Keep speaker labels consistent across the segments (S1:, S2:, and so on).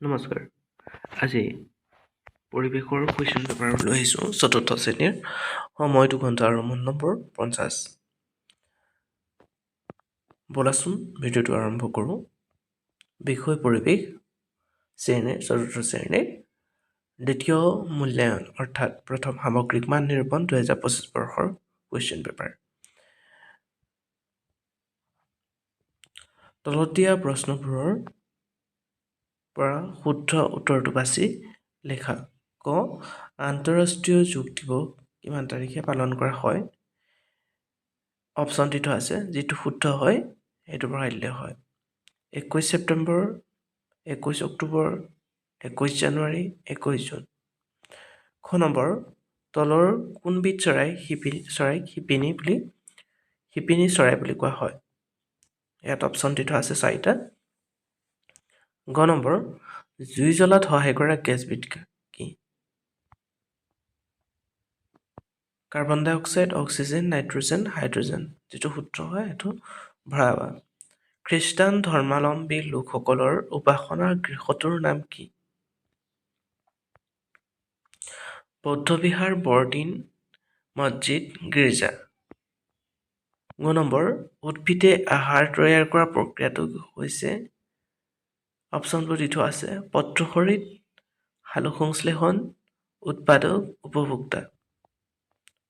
S1: নমস্কাৰ। আজি পৰিৱেশৰ কুৱেশ্যন পেপাৰ লৈ আহিছোঁ চতুৰ্থ শ্ৰেণীৰ সময় দুঘণ্টা আৰু মন নম্বৰ পঞ্চাছ ব'লাচোন ভিডিঅ'টো আৰম্ভ কৰোঁ। বিষয় পৰিৱেশ শ্ৰেণীৰ চতুৰ্থ শ্ৰেণীৰ দ্বিতীয় মূল্যায়ন অৰ্থাৎ প্ৰথম সামগ্ৰিক মান নিৰূপণ দুহেজাৰ পঁচিছ বৰ্ষৰ কুৱেশ্যন পেপাৰ তলত দিয়া প্ৰশ্নবোৰৰ পৰা শুদ্ধ উত্তৰটো বাছি লিখা। ক আন্তঃৰাষ্ট্ৰীয় যোগ দিৱস কিমান তাৰিখে পালন কৰা হয়? অপশ্যন দি থোৱা আছে যিটো শুদ্ধ হয় সেইটো ভৰাই দিলে হয়। একৈছ ছেপ্টেম্বৰ একৈছ অক্টোবৰ একৈছ জানুৱাৰী একৈছ জুন। খ নম্বৰ তলৰ কোনবিধ চৰাই শিপিনী চৰাইক শিপিনী বুলি শিপিনী চৰাই বুলি কোৱা হয়। ইয়াত অপশ্যন দি থোৱা আছে চাৰিটা। গ নম্বৰ জুই জ্বলাত সহায় কৰা গেছবিধ কি? Carbon dioxide oxygen nitrogen hydrogen যিটো সূত্ৰ হয় সেইটো ভৰাবা। খ্ৰীষ্টান ধৰ্মাৱলম্বী লোকসকলৰ উপাসনাৰ গৃহটোৰ নাম কি? বৌদ্ধবিহাৰ বৰদিন মছজিদ গীৰ্জা। ন নম্বৰ উদ্ভিদে আহাৰ তৈয়াৰ কৰা প্ৰক্ৰিয়াটো হৈছে অপশ্যনবোৰ দি থোৱা আছে। পত্ৰসৰিত সালোকসংশ্লেষণ উৎপাদক উপভোক্তা।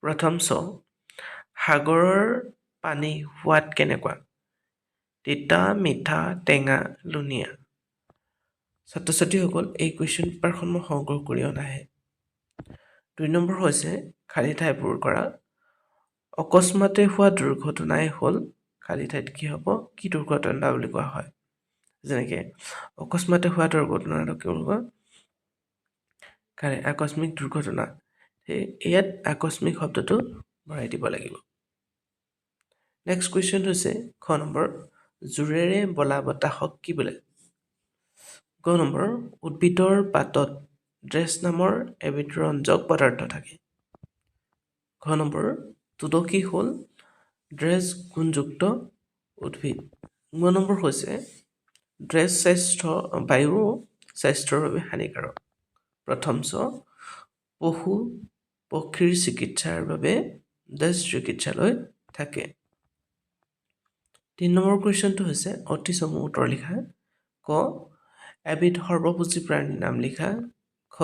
S1: প্ৰথম চ সাগৰৰ পানী সোৱাদ কেনেকুৱা? তিতা মিঠা টেঙা লুণীয়া ছাত্ৰ ছাত্ৰীসকল এই কুৱেশ্যন পেপাৰখন মই সংগ্ৰহ কৰি অনাহে দুই নম্বৰ হৈছে খালী ঠাই পূৰ কৰা। অকস্মাতে হোৱা দুৰ্ঘটনাই হ'ল খালী ঠাইত কি হ'ব কি দুৰ্ঘটনা বুলি কোৱা হয়? যেনেকৈ অকস্মাতে হোৱা দুৰ্ঘটনাটো কি বুলি কয়? খালী আকস্মিক দুৰ্ঘটনা। সেই ইয়াত আকস্মিক শব্দটো ভৰাই দিব লাগিব। নেক্সট কুৱেশ্যন হৈছে খ নম্বৰ জোৰেৰে বলা বতাহক কি বোলে? গ নম্বৰ উদ্ভিদৰ পাতত ড্ৰেছ নামৰ এবিধ ৰঞ্জক পদাৰ্থ থাকে। ঘ নম্বৰ তুলসী হ'ল ড্ৰেছ গুণযুক্ত উদ্ভিদ। ন নম্বৰ হৈছে ড্ৰেছ স্বাস্থ্য বায়ু স্বাস্থ্যৰ বাবে হানিকাৰক। প্ৰথম চ পশু পক্ষীৰ চিকিৎসাৰ বাবে ড্ৰেছ চিকিৎসালয় থাকে। তিনি নম্বৰ কুৱেশ্যনটো হৈছে অতি চমু উত্তৰ লিখা। ক এবিধ সৰ্বভোজী প্ৰাণীৰ নাম লিখা। খ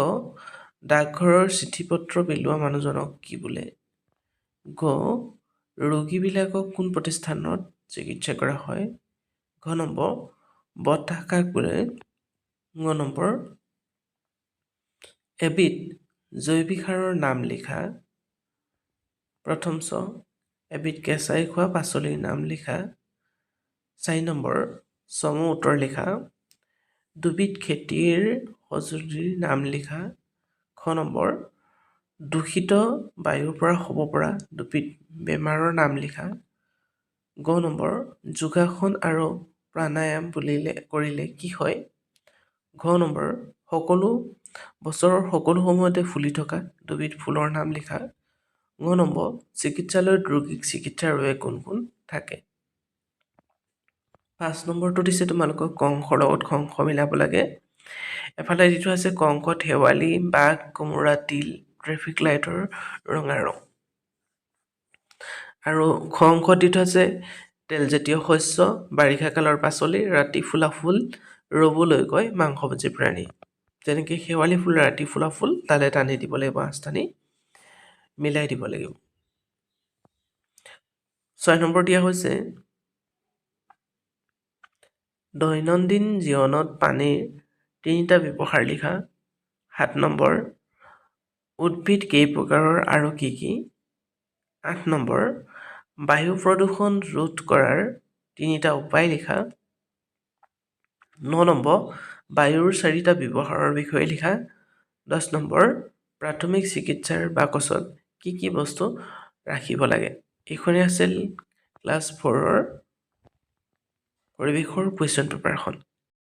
S1: ডাকঘৰৰ চিঠি পত্ৰ বিলোৱা মানুহজনক কি বোলে? গ ৰোগীবিলাকক কোন প্ৰতিষ্ঠানত চিকিৎসা কৰা হয়? ঘ নম্বৰ বতাহ কাক বোলে ঙ নম্বৰ। এবিধ জৈৱিক সাৰৰ নাম লিখা। প্ৰথম চ এবিধ কেঁচাই খোৱা পাচলিৰ নাম লিখা। চাৰি নম্বৰ চমু উত্তৰ লিখা। দুবিধ খেতিৰ সঁজুলিৰ নাম লিখা। খ নম্বৰ দূষিত বায়ুৰ পৰা হ'ব পৰা দুবিধ বেমাৰৰ নাম লিখা। গ নম্বৰ যোগাসন আৰু প্ৰাণায়াম বুলিলে কৰিলে কি হয়? ঘ নম্বৰ সকলো বছৰৰ সকলো সময়তে ফুলি থকা দুবিধ ফুলৰ নাম লিখা ঙ নম্বৰ চিকিৎসালয়ত ৰোগীক চিকিৎসাৰ বাবে কোন কোন থাকে? পাঁচ নম্বৰটো দিছে তোমালোকক ক অংশৰ লগত অংশ মিলাব লাগে। এফালে থোৱা আছে ক অংশত শেৱালি বাঘ কোমোৰা তিল ট্ৰেফিক লাইটৰ ৰঙা ৰং। আৰু খ অংশত দি থোৱা আছে তেলজাতীয় শস্য বাৰিষা কালৰ পাচলি ৰাতি ফুলা ফুল ৰ'বলৈ কয় মাংসভোজী প্ৰাণী। যেনেকৈ শেৱালি ফুল ৰাতি ফুলা ফুল তালে টানি দিব লাগিব আঁচ টানি মিলাই দিব লাগিব। ছয় নম্বৰ দিয়া হৈছে দৈনন্দিন জীৱনত পানীৰ তিনিটা ব্যৱহাৰ লিখা। সাত নম্বৰ উদ্ভিদ কেই প্ৰকাৰৰ আৰু কি কি? আঠ নম্বৰ বায়ু প্ৰদূষণ ৰোধ কৰাৰ তিনিটা উপায় লিখা। ন নম্বৰ বায়ুৰ চাৰিটা ব্যৱহাৰৰ বিষয়ে লিখা। দহ নম্বৰ প্ৰাথমিক চিকিৎসাৰ বাকচত কি কি বস্তু ৰাখিব লাগে? এইখনেই আছিল ক্লাছ ফ'ৰৰ পৰিৱেশৰ কুৱেশ্যন পেপাৰখন